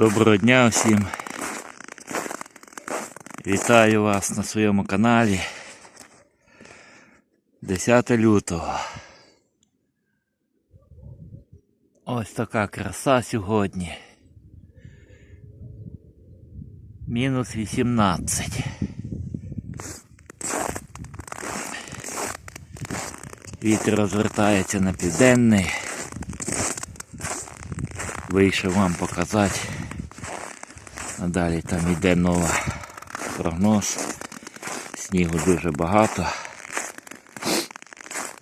Доброго дня всім. Вітаю вас на своєму каналі. 10 лютого. Ось така краса сьогодні. Мінус 18. Вітер розвертається на південний. Вийшов вам показати. А далі там йде нова прогноз. Снігу дуже багато.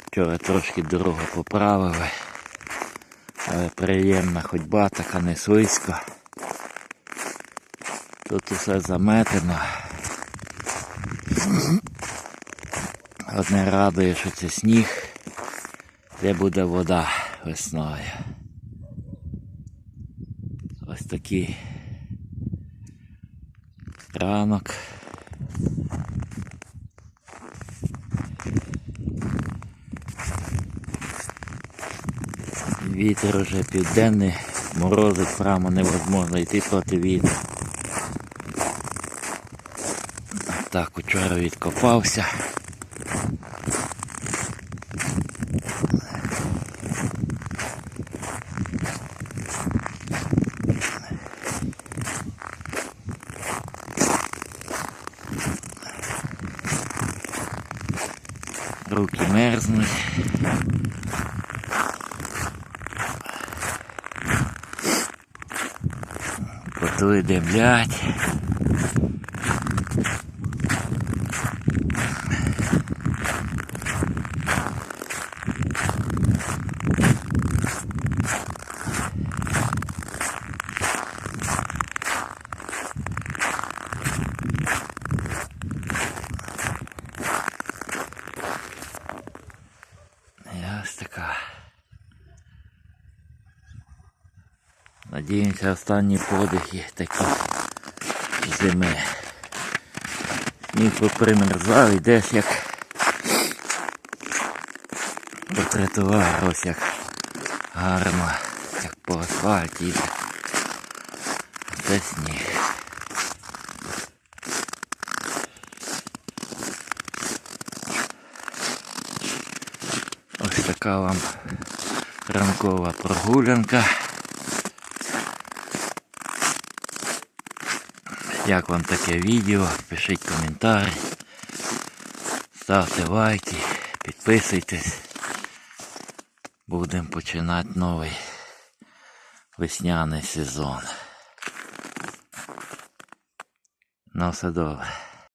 Вчора трошки дорогу поправили. Але приємна ходьба, така не слизько. Тут усе заметено. Одне радує, що це сніг, де буде вода весною. Ось такий ранок. Вітер уже південний, морозить прямо невозможно йти проти вітру. Так, учора відкопався. Руки мерзнуть. Котли димлять. І Ось така. Надіємося, останні подихи такі зими. Сніг попримерзав, йдеш як по тротуару, ось як гарно, як по асфальті. Це сніг. Ось така вам ранкова прогулянка. Як вам таке відео? Пишіть коментарі, ставте лайки, підписуйтесь. Будемо починати новий весняний сезон. На все добре.